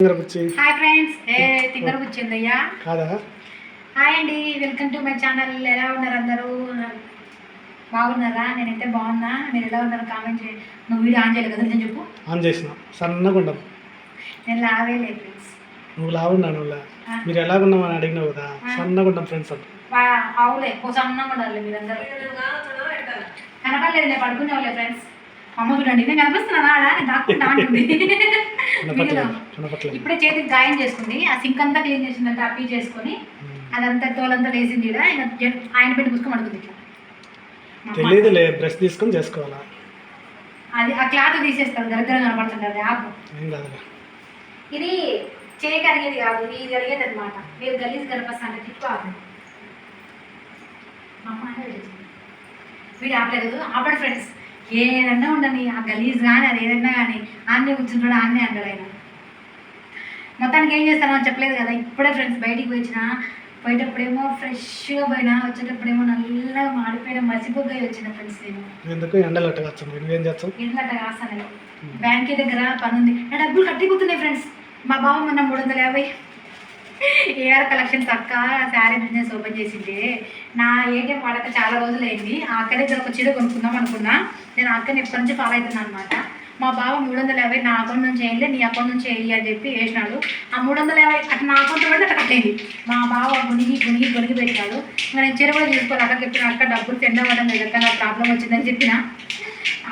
Hi friends. ఏ తింగర కూర్చుందయ్యా కాదా? Hi అండి. Welcome to my channel. ఎలా ఉన్నారు అందరూ? బాగున్నారా? నేనైతే బాగున్నా. మీరు ఎలా ఉన్నారు? కామెంట్ చేయండి. నువ్వు వీడియో ఆన్ చేయలేదు కదా నేను చెప్పు. ఆన్ చేసిన. సన్నగా ఉండవు నేను లావే లేదు ఫ్రెండ్స్. నువ్వు మీరు ఎలాగున్నామని అడిగినావు కదా సన్నగా ఉంటాం ఫ్రెండ్స్ అంట అవులే కోసం అన్నం ఉండాలి మీరందరూ. కనపడలేదు పడుకునే వాళ్ళే ఫ్రెండ్స్. అమ్మ చూడండి నేను కనిపిస్తున్నాను? ఆడ? నేను దాక్కుంటా అంటుంది. ఇప్పుడే చేతికి గాయం చేసుకుంది. ఆ సింక్ అంతా క్లీన్ చేసిందంటే అప్పి చేసుకొని అదంతా తోలంతా ఈడ. ఆయన ఆయన పెట్టి పుస్తకం అడుగుతుంది ఇట్లా. తెలియదులే బ్రష్ తీసుకొని చేసుకోవాలా? అది ఆ క్లాత్ తీసేస్తారు దరిద్రం కనపడుతుంది అది కాదులే. ఇది చేయి కరిగేది కాదు ఇది కరిగేది అనమాట మీరు గలీజ్ అంటే తిప్పు చేసింది. వీడు ఆపలేదు. ఆపడు ఫ్రెండ్స్. ఏదన్నా ఉండని ఆ గలీజ్ కానీ అది ఏదన్నా కానీ ఆన్నే కూర్చుంటాడు ఆన్నే అంటాడు ఆయన. మొత్తానికి ఏం చేస్తానో అని చెప్పలేదు కదా ఇప్పుడే ఫ్రెండ్స్ బయటికి వచ్చిన పోయేటప్పుడేమో ఫ్రెష్గా పోయినా వచ్చేటప్పుడేమో నల్లగా మాడిపోయిన మసిపోయి వచ్చిన ఫ్రెండ్స్ నేను. ఎందుకు? ఎండలు నువ్వేం చేస్తావు? కాస్తాను బ్యాంక్ దగ్గర పని ఉంది నా డబ్బులు కట్టిపోతున్నాయి ఫ్రెండ్స్. మా బావ మొన్న మూడు వందల యాభై ఏఆర్ కలెక్షన్స్ అక్క శారీ బిజినెస్ ఓపెన్ చేసింది. నా ఏటీఎం వాడక చాలా రోజులు అయింది ఆ అక్క దగ్గర ఒక చీర కొనుక్కుందాం అనుకున్నా. నేను ఆ అక్కని ఎప్పటి నుంచి ఫాలో అవుతున్నాను అనమాట మా బావ మూడు వందల యాభై నా అకౌంట్ నుంచి వేయలే నీ అకౌంట్ నుంచి వేయి అని చెప్పి వేసినాడు. ఆ మూడు వందల యాభై అటు నా అకౌంట్ పెడితే అట్లా కట్టేది మా బావ గుణిగి గుణిగి గుణిగి పెట్టాడు ఇంకా నేను చీర కూడా తీసుకోవాలి అక్క చెప్పిన అక్క డబ్బులు సెండ్ అవ్వడం లేదు అక్క నాకు ప్రాబ్లం వచ్చిందని చెప్పిన.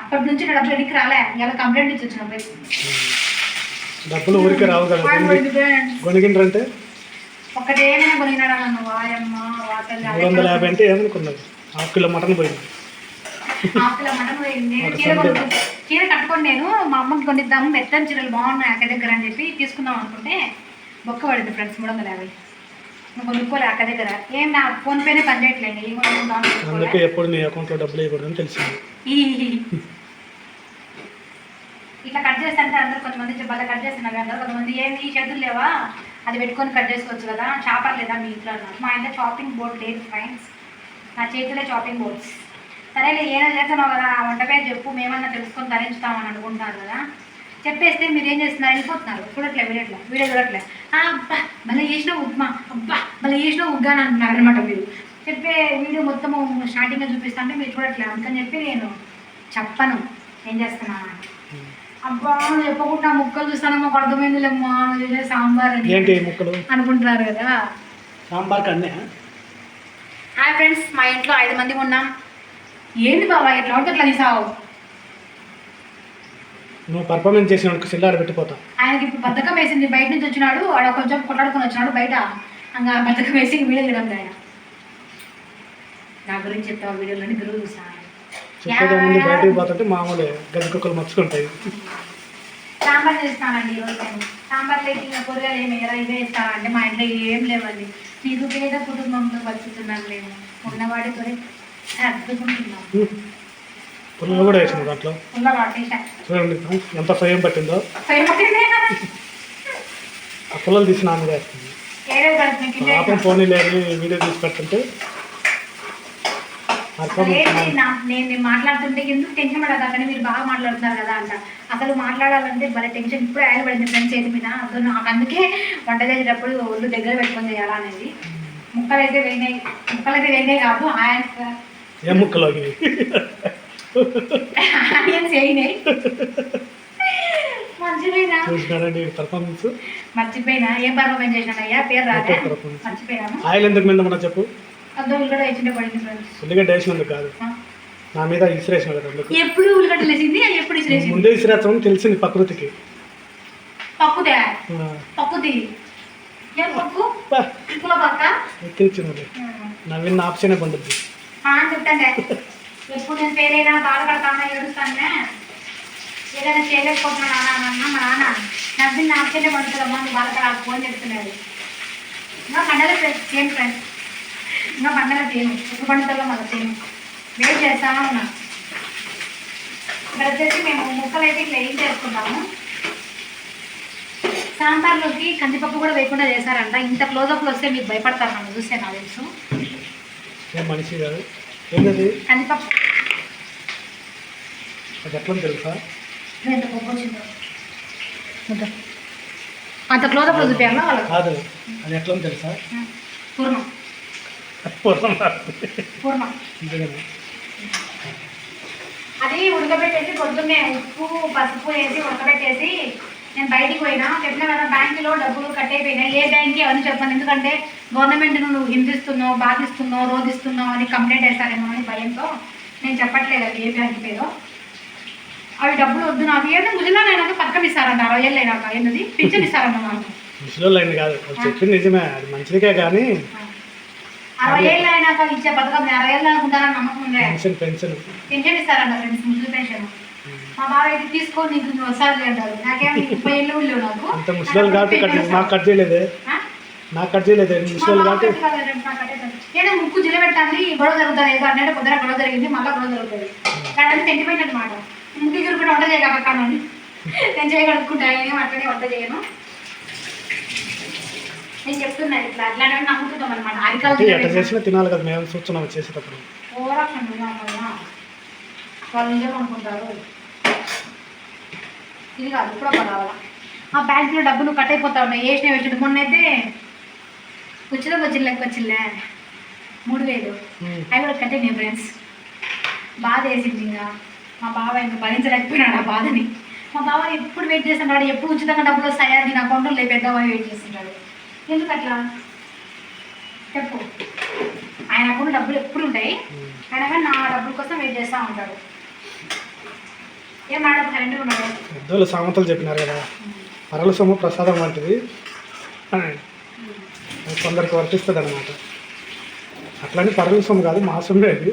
అప్పటి నుంచి నా డబ్బులు ఎన్నికి రాలే. ఇలా కంప్లైంట్ ఇచ్చి వచ్చిన. డబ్బులు ఊరికే రావు కదా వాడు ఒకటేమైనా కొనినాడా నన్ను వాయమ్మ మూడు వందల యాభై అంటే ఏమనుకున్నావు? హాఫ్ కిలో మటన్ పోయింది. మటన్ చీర. కొనుక్కు చీర కట్టుకొని నేను మా అమ్మకి కొనిద్దాము మెత్తని చీరలు బాగున్నాయి అక్క దగ్గర అని చెప్పి తీసుకుందాం అనుకుంటే బొక్క పడింది ఫ్రెండ్స్ మూడు వందల యాభై. నువ్వు కొనుక్కోలే అక్క దగ్గర. ఏం నా ఫోన్ పేనే పని చేయట్లేదు ఏం అందుకే. ఎప్పుడు నీ అకౌంట్లో డబ్బులు వేయకూడదని తెలిసింది. ఇట్లా కట్ చేస్తుంటే అందరు కొంతమంది చెప్పాలి కట్ చేస్తున్నారు అందరు కొంతమంది ఏంది ఈ చేతులు లేవా? అది పెట్టుకొని కట్ చేసుకోవచ్చు కదా. చాపర్ లేదా మీ ఇంట్లో అన్నారు. మా ఇంట్లో చాపింగ్ బోర్డ్ లేదు ఫ్రెండ్స్ నా చేతిలో చాపింగ్ బోర్డ్స్ సరేలే ఏదో చేస్తున్నావు కదా ఆ వంట పేరు చెప్పు మేమన్నా తెలుసుకొని తరించుతామని అనుకుంటున్నారు కదా. చెప్పేస్తే మీరు ఏం చేస్తున్నారు? వెళ్ళిపోతున్నారు. చూడట్లే వీడట్లే వీడియో చూడట్లే. అబ్బా మళ్ళీ చేసిన ఉప్మా అబ్బా మళ్ళీ చేసిన ఉగ్గాని అంటున్నారు అనమాట మీరు. చెప్పే వీడియో మొత్తము స్టార్టింగ్గా చూపిస్తా అంటే మీరు చూడట్లే. అందుకని చెప్పి నేను చెప్పను. ఏం చేస్తున్నాను అని. అబ్బా చెప్పకుండా ముక్కలు చూస్తాను మాకు అర్థమైందిలేమ్మా నువ్వు చేసే సాంబార్ అని ఏంటి ముక్కలు? అనుకుంటున్నారు కదా? సాంబార్కి అన్నీ హాయ్ ఫ్రెండ్స్ మా ఇంట్లో ఐదు మంది ఉన్నాం. ఏంటి బాబా ఎట్లా ఉంటే అట్లా తీసావు నువ్వు పర్ఫార్మెన్స్ చేసిన సిల్లాడ పెట్టిపోతావు. ఆయనకి ఇప్పుడు బద్ధకం వేసింది బయట నుంచి వచ్చినాడు ఆడ కొంచెం కొట్లాడుకొని వచ్చినాడు బయట. ఇంకా బద్ధకం వేసి వీడియో తీయడం ఆయన. నా గురించి చెప్తావు? వీడియోలోని గురువు చూస్తాను ముందు బయటకు పోతుంటే మామూలే గది కుక్కలు మర్చుకుంటాయి సాంబార్ చేస్తానండి ఈరోజు సాంబార్ ఇంకా కూరగాయలు ఏమి ఇవే అంటే మా ఇంట్లో ఏం లేవండి. నీకు పేద కుటుంబంతో బతుకుతున్నాను లేము ఉన్నవాడితో పుల్లలు కూడా వేసింది దాంట్లో? చూడండి ఎంత స్వయం పట్టిందో. ఆ పుల్లలు తీసి నాన్న వేస్తుంది కింద పాపం ఫోన్ లేని వీడియో తీసి పెడుతుంటే నేను నేను మాట్లాడుతుంటే ఎందుకు టెన్షన్ పడదు అక్కడ మీరు బాగా మాట్లాడుతున్నారు కదా అంట. అసలు మాట్లాడాలంటే భలే టెన్షన్. ఇప్పుడే ఆయన పడింది ఫ్రెండ్స్ చేతి మీద. అసలు నాకు అందుకే వంట చేసేటప్పుడు ఒళ్ళు దగ్గర పెట్టుకొని చేయాలా అనేది. ముక్కలు అయితే వేయినాయి ముక్కలు అయితే వేయినాయి కాదు ఆయన ముక్కలు ఆనియన్స్ వేయినాయి మర్చిపోయినా మర్చిపోయినా? ఏం పర్ఫార్మెన్స్ చేసినానయ్యా పేరు రాదా. మర్చిపోయినాను ఆయిల్ ఎందుకు మీద చెప్పు. అందులో ఉల్లిగడ్డ వేసిండే పడింది ఫ్రెండ్స్ ఉల్లిగడ్డ వేసినందుకు కాదు. నా మీద ఇసిరేసిన కదా అందుకు. ఎప్పుడు ఉల్లిగడ్డ లేచింది అది ఎప్పుడు ఇసిరేసింది? ముందే ఇసిరేస్తామని తెలిసింది ప్రకృతికి. ఆ, పప్పుది? ఏం పప్పు? పా, ఉప్పుల పక్క ఎక్కించింది నవీన్ ఆప్షనే పండుద్ది. చెప్తాండే ఎప్పుడు నేను అయినా బాధపడతానా ఏడుస్తానే ఏదైనా చేయలేకపోతున్నా నాన్న అన్న మా నాన్న. నవ్విన ఆప్షనే పడుతుందమ్మా నువ్వు బాధపడాలి ఫోన్ చెప్తున్నాడు ఇంకా పండగ సేమ్ ఫ్రెండ్స్ ఇంకా పండగ సేమ్ ఉప్పు పండుగలో మన సేమ్ వెయిట్ చేస్తా ఉన్నా. ఇక్కడ వచ్చేసి మేము ముక్కలు అయితే ఇట్లా ఏం చేసుకుంటాము? సాంబార్లోకి కందిపప్పు కూడా వేయకుండా చేశారంట. ఇంత క్లోజప్లో వస్తే మీకు భయపడతారు నన్ను చూస్తే నాకు తెలుసు. మనిషి కాదు. కందిపప్పు. అది ఎట్లా తెలుసా? ఎంత పప్పు వచ్చిందో. అంత క్లోజప్లో చూపించాలా వాళ్ళకి? కాదు. అది ఎట్లా తెలుసా? పూర్ణం. పూర్ణం. అది ఉడకబెట్టేసి పొద్దున్నే ఉప్పు పసుపు వేసి ఉడకబెట్టేసి నేను బయటికి పోయినా. చెప్పిన కదా బ్యాంకులో డబ్బులు కట్టయిపోయినాయి ఏ బ్యాంక్కి అవన్నీ చెప్పాను. ఎందుకంటే గవర్నమెంట్ నువ్వు హింసిస్తున్నావు బాధిస్తున్నావు రోధిస్తున్నావు అని కంప్లైంట్ వేస్తారేమో అని భయంతో నేను చెప్పట్లేదు అది ఏ బ్యాంక్ పేరో. అవి డబ్బులు వద్దు నాకు. ఏదో ముజలాన్ అయినాక పథకం ఇస్తారంట. అరవై ఏళ్ళు అయినాక ఏంటది? పింఛన్ ఇస్తారంట నాకు ముసలి అయింది కాదు. చెప్పింది నిజమే. అది మంచిదికే కానీ అరవై ఏళ్ళు అయినాక ఇచ్చే పథకం నేను అరవై ఏళ్ళు అనుకుంటారని నమ్మకం ఉందే పెన్షన్ పెన్షన్. పెన్షన్ ఇస్తారంట ఫ్రెండ్స్ ముసలి పెన్షన్. మా బావ అయితే తీసుకో నీకు నువ్వు వస్తాది అంటారు. నాకేం ముప్పై ఏళ్ళు కూడా నాకు. అంత ముసలి కాబట్టి కట్ నాకు కట్ చేయలేదే? నాకు కట్ చేయలేదే ముసలి కాబట్టి. ముక్కు జిల్ల పెట్టాలి గొడవ జరుగుతుంది ఏదో అన్నట్టు పొద్దున గొడవ జరిగింది మళ్ళీ గొడవ జరుగుతుంది. కానీ సెంటిమెంట్ అనమాట. ముక్కు కూడా వంట చేయగలక కానీ నేను చేయగలుగుకుంటా ఏం అట్లనే వంట చేయను. నేను చెప్తున్నా ఇట్లా అట్లానే నమ్ముతున్నాం అనమాట అరికాలు చేసినా తినాలి కదా మేము చూస్తున్నాం చేసేటప్పుడు. వాళ్ళు నిజం అనుకుంటారు ఇది కాదు ఇప్పుడు ఒక రావాలా ఆ బ్యాంకులో డబ్బులు కట్ అయిపోతా ఉన్నాయి వేసిన వేసిన మొన్న అయితే వచ్చిన వచ్చిన లెక్క వచ్చిలే మూడు వేలు. అవి కూడా కట్టినాయి ఫ్రెండ్స్. బాధ వేసింది ఇంకా. మా బావ ఇంకా భరించలేకపోయినాడు ఆ బాధని. మా బావ ఎప్పుడు వెయిట్ చేస్తుంటాడు? ఎప్పుడు ఉచితంగా డబ్బులు వస్తాయా? దీని అకౌంట్లో లేపేద్దామని వెయిట్ చేస్తుంటాడు. ఎందుకు అట్లా చెప్పు. ఆయన అకౌంట్ డబ్బులు ఎప్పుడు ఉంటాయి కానీ నా డబ్బుల కోసం వెయిట్ చేస్తూ ఉంటాడు. ఏం కరెంట్ ఉన్నాడు పెద్దోళ్ళు సామెతలు చెప్పినారు కదా. పరల సొమ్ము ప్రసాదం వంటిది. కొందరికి వర్తిస్తుంది అనమాట అట్లని పరల సొమ్ము కాదు మా సొమ్మే అది.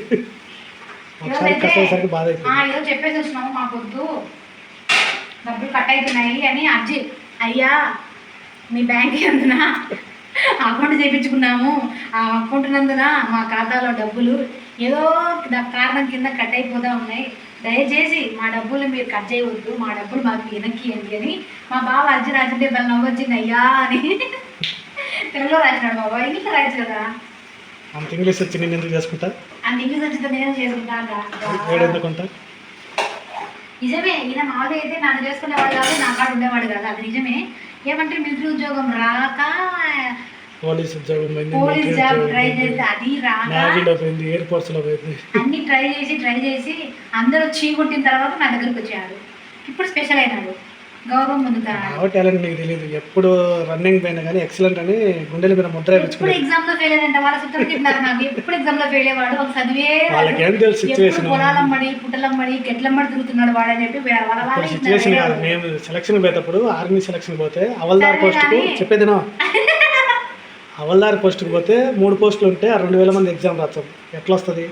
ఒకసారి కట్ అయ్యేసరికి బాధ ఏదో చెప్పేసి వచ్చినాము మా పొద్దు డబ్బులు కట్ అవుతున్నాయి అని అర్జీ అయ్యా మీ బ్యాంక్ అందున అకౌంట్ చేయించుకున్నాము ఆ అకౌంట్ నందున మా ఖాతాలో డబ్బులు ఏదో కారణం కింద కట్ అయిపోతూ ఉన్నాయి. దయచేసి మా డబ్బులు మీరు కట్ చేయవద్దు. మా డబ్బులు మాకు వెనక్కి ఇవ్వండి అని మా బావ అర్జీ రాసింటే బల్ నవ్వొచ్చింది. అయ్యా అని తెలుగులో రాసినాడు బాబా ఇంగ్లీష్లో రాయచ్చు కదా? అంత ఇంగ్లీష్ వచ్చి నేను ఎందుకు చేసుకుంటా? అంత ఇంగ్లీష్ వచ్చింది నేను చేసుకుంటా నిజమే ఈయన మామూలుగా అయితే నన్ను చేసుకునేవాడు కాదు నా కాడ ఉండేవాడు కాదు. అది నిజమే. ఏమంటే మిలిటరీ ఉద్యోగం రాక? పోలీస్ ఉద్యోగం పోలీస్ జాబ్ ట్రై చేస్తే అది రాక? పోయింది ఎయిర్ పోయింది. అన్ని ట్రై చేసి ట్రై చేసి అందరూ చీకొట్టిన తర్వాత నా దగ్గరికి వచ్చాడు ఇప్పుడు స్పెషల్ అయినాడు గౌరవం ఆ టాలెంట్ నీకు తెలియదు ఎప్పుడు రన్నింగ్ పోయినా కానీ ఎక్సలెంట్ అని గుండెల మీద ముద్ర ఎప్పుడు వేయించుకున్నాడు ఎగ్జామ్లో ఫెయిల్ అయ్యాడంట వాళ్ళ తిన్నారు నాకు. ఎప్పుడు ఎగ్జామ్లో ఫెయిల్ అయ్యేవాడు? ఒక చదివే. వాళ్ళకేం తెలుసు ఎప్పుడు సిచ్యువేషన్ పొలాలమ్మడి పుట్టలమ్మడి గెట్లమ్మడి తిరుగుతున్నాడు వాడు అని చెప్పి వాళ్ళ వాళ్ళ ఇప్పుడు సిచ్యువేషన్ కాదు. మేము సెలక్షన్ పోయేటప్పుడు ఆర్మీ సెలక్షన్ పోతే అవల్దార్ కానీ- చెప్పేదినా. అవల్దార్ పోస్ట్కి పోతే మూడు పోస్టులు ఉంటే ఆ రెండు వేల మంది ఎగ్జామ్ రాస్తాం. ఎట్లా వస్తుంది?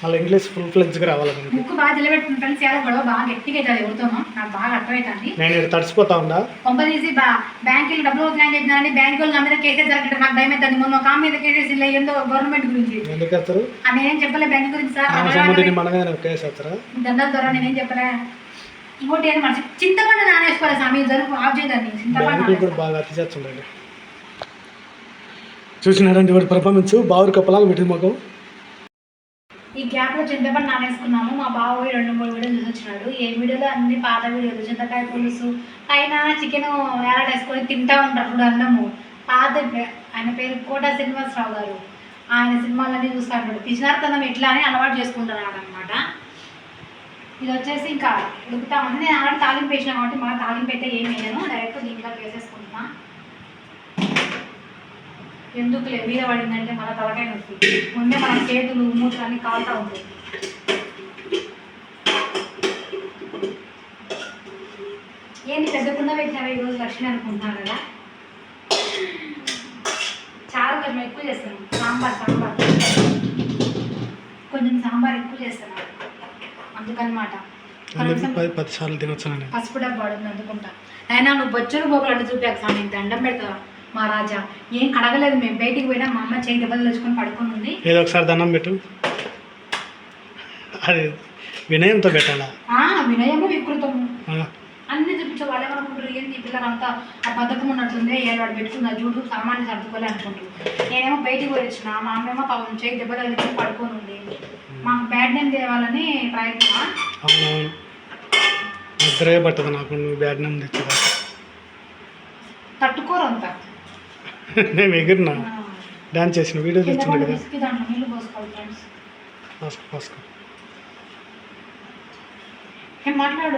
మళ్ళీ ఇంగ్లీష్ ఫుల్ ఫ్లెడ్జ్గా రావాలి ముక్కు బాగా నిలబెట్టుకున్న ఫ్రెండ్స్ చాలా గొడవ బాగా గట్టిగా అవుతుంది ఎవరితోనో నాకు బాగా అర్థమవుతుంది నేను తడిసిపోతా ఉండా కొంప తీసి బా బ్యాంకులు డబ్బులు అవుతున్నాయని బ్యాంకు వాళ్ళు నా మీద కేసెస్ జరగట్లేదు నాకు భయం అవుతుంది మొన్న ఒక మీద కేసెస్ ఇలా ఏందో గవర్నమెంట్ గురించి. ఎందుకు వేస్తారు నేనేం చెప్పలే బ్యాంక్ గురించి సార్? కేసు వేస్తారా? దండాల ద్వారా నేనేం చెప్పలే? ఇంకోటి ఏంటి మనసు చింతపండు నానేసుకోవాలి స్వామి జరుపు ఆఫ్ చేయదాన్ని చింతపండు. బాగా అతి చేస్తుండండి. చూసినారండి వాడి పర్ఫార్మెన్స్ బావురు కప్పలాగా పెట్టి మాకు. ఈ గ్యాప్లో చింతపండు నానేసుకున్నాము మా బావ పోయి రెండు మూడు వీడియోలు చూసొచ్చినాడు. ఏ వీడియోలో అన్ని పాత వీడియోలు చింతకాయ పులుసు పైన చికెన్ వేలాడేసుకొని తింటా ఉంటారు ఇప్పుడు అన్నము పాత ఆయన పేరు కోట శ్రీనివాసరావు గారు. ఆయన సినిమాలన్నీ చూస్తూ ఉంటాడు పిచ్చినార్తనం ఎట్లా అని అలవాటు చేసుకుంటున్నాడు అనమాట ఇది వచ్చేసి ఇంకా ఉడుకుతామని ఉంది. నేను ఆల్రెడీ తాలింపు వేసినా కాబట్టి మా తాలింపు అయితే ఏం వేయను. డైరెక్ట్ దీంట్లో వేసేసుకుంటా ఎందుకులే? మీద పడిందంటే మన తలకాయ నొప్పి. ముందే మన చేతులు మూతులు అన్ని కాలుతా ఉంటాయి. ఏంటి పెద్ద కుండ పెట్టినావా ఈరోజు లక్ష్మి అనుకుంటున్నాను కదా? చాలా కొంచెం ఎక్కువ చేస్తాను సాంబార్ సాంబార్. కొంచెం సాంబార్ ఎక్కువ చేస్తాను అందుకనమాట పసుపు డబ్బా వాడుతుంది అందుకుంటా. అయినా నువ్వు బొచ్చులు బొబ్బలు అడ్డు చూపాక స్వామి నీకు దండం పెడతా మా రాజా ఏం కడగలేదు మేము బయటికి పోయినా మా అమ్మ చేయి దెబ్బలు తెచ్చుకొని పడుకొని ఉంది. ఏదో ఒకసారి దండం పెట్టు. అది వినయంతో పెట్టాలా? వినయము వికృతము. అన్ని చూపించే వాళ్ళు ఏమనుకుంటారు? ఏంటి ఈ పిల్లలంతా ఆ బద్ధకం ఉన్నట్లుంది ఏడు వాడు పెట్టుకున్న చూడు సామాన్లు సర్దుకోలే అనుకుంటారు. నేనేమో బయటికి వచ్చిన మా అమ్మేమో పాపం చేయి దెబ్బ తగిలించి పడుకొని ఉంది. మాకు బ్యాడ్ నేమ్ తేవాలని ప్రయత్నం నిద్రే పట్టదు నాకు నువ్వు బ్యాడ్ నేమ్ తెచ్చేదా తట్టుకోరు అంత నేను ఎగిరినా? డాన్స్ చేసిన వీడియో తెచ్చిండు పడి కదా? పిసికి పోసుకో. మాట్లాడు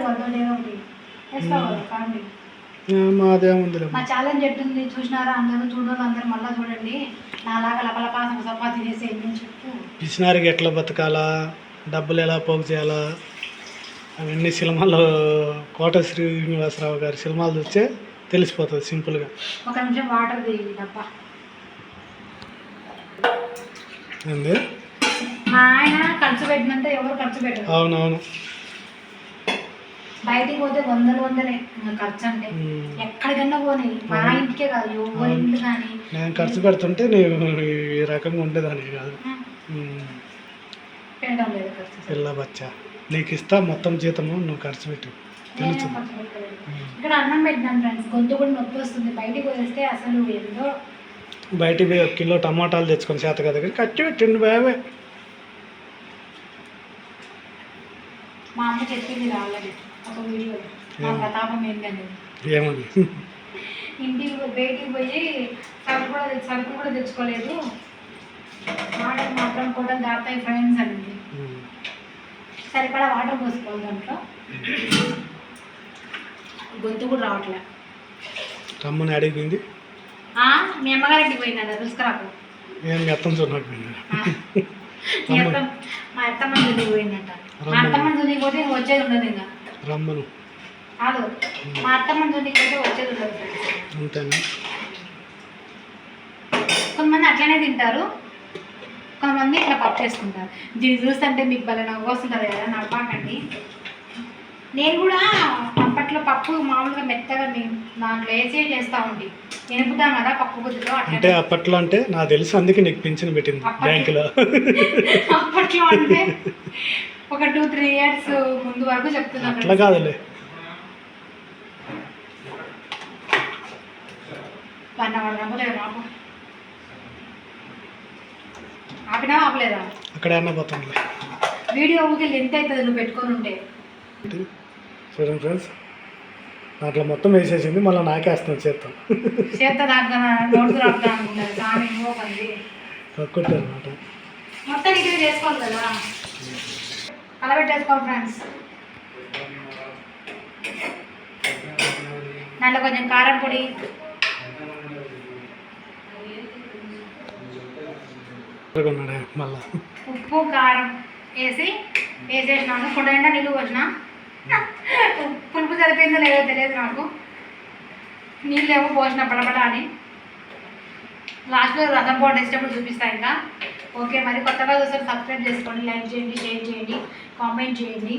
మా ఛాలెంజ్ ఎట్టుంది చూసినారా? అందరూ చూడాలి అందరూ మళ్ళీ చూడండి. నాలాగా లపలపాసం చపాతీ చేసి ఎన్ని చెప్పు. పిసినారికి ఎట్లా బతకాలా? డబ్బులు ఎలా పోగు చేయాలా? అవన్నీ సినిమాలు కోట శ్రీనివాసరావు గారి సినిమాలు చూస్తే తెలిసిపోతుంది సింపుల్గా. ఒక నిమిషం వాటర్ డబ్బా ఏంది? మా ఆయన ఖర్చు పెట్టినంత ఎవరు ఖర్చు పెట్టరు. అవునవును. బయటికి పోతే వందలు వందలే ఇంకా ఖర్చు అంటే. ఎక్కడికన్నా పోనీ మా ఇంటికే కాదు ఎవరి ఇంటి కానీ. నేను ఖర్చు పెడుతుంటే నేను ఈ రకంగా ఉండేదాన్ని కాదు. పెట్టడం లేదు ఖర్చు. పిల్ల బచ్చా. నీకు ఇస్తా మొత్తం జీతము నువ్వు ఖర్చు పెట్టు. నేనేం తెలుసు. ఖర్చు పెట్టలేదు ఉమ్. ఇక్కడ అన్నం పెట్టినాను ఫ్రెండ్స్ గొంతు కూడా నొప్పి వస్తుంది. బయటికి పోయేస్తే అసలు ఏందో. బయటికి పోయి ఒక కిలో టమాటాలు తెచ్చుకొని చేత కదా ఖర్చు పెట్టండి బాబే మా అమ్మ చెప్పింది రాలేదు ఒక వీడియో. మా ప్రతాపం ఏంటనేది ఏమని? ఇంటికి బయటికి పోయి సరుకు కూడా సరుకు కూడా తెచ్చుకోలేదు. వాటర్ మాత్రం కూడా దాతాయి ఫ్రెండ్స్ అనేది. సరిపడా వాటర్ పోసుకోవాలి దాంట్లో. గొంతు కూడా రావట్లే. రమ్మని అడిగింది ఆ, మీ తీసుకురాకు ఏం మెత్తం చూడకు ఆ, మీ అత్త మా అత్తమ్మ దునికి పోయిందంట. మా అత్తమ్మ దునికి పోతే వచ్చేది ఉండదు ఇంకా. రమ్మను. కాదు మా అత్తమ్మ దునికి పోతే వచ్చేది ఉండదు. అంతేనా కొంతమంది అట్లనే తింటారు. కొంతమంది ఇట్లా పప్పు చేసుకుంటారు. దీన్ని చూస్తుంటే మీకు భలే నవ్వు వస్తుంటుంది కదా నవ్వాకండి. నేను కూడా అప్పట్లో పప్పు మామూలుగా మెత్తగా నేను దాంట్లో వేసే చేస్తూ ఉండి ఎనుపుతాం కదా పప్పు గుద్దులో అంటే అట్లా అప్పట్లో అంటే నాకు తెలుసు అందుకే నీకు పింఛన్ పెట్టింది. బ్యాంకులో. అప్పట్లో అంటే ఒక టూ త్రీ ఇయర్స్ ముందు వరకు చెప్తున్నాను అట్లా కాదులే. వన్ అవర్ నమ్మలేదు మాకు. ఆపినా ఆపలేదా? అక్కడ అన్న పోతాంలే. వీడియో ఊరికి లెంత్ అవుతుంది నువ్వు పెట్టుకొని ఉంటే? చూడండి ఫ్రెండ్స్. దాంట్లో మొత్తం వేసేసింది మళ్ళీ నాకేస్తున్నాను చేస్తాం కక్కుట్టు అనమాట చేసుకోవాలి కదా? కలబెట్టేసుకోవాలి ఫ్రెండ్స్. దాంట్లో కొంచెం కారం పొడి. మళ్ళా. ఉప్పు కారం వేసి వేసేసినాను పొడైనా నీళ్ళు పోసిన. పులుపు సరిపోయిందో లేదో తెలియదు నాకు. నీళ్ళేమో పోసిన పడపడ అని. లాస్ట్లో రథం పోటీ వేసేటప్పుడు చూపిస్తా ఇంకా. ఓకే మరి కొత్తగా చూసారు సబ్స్క్రైబ్ చేసుకోండి లైక్ చేయండి షేర్ చేయండి కామెంట్ చేయండి.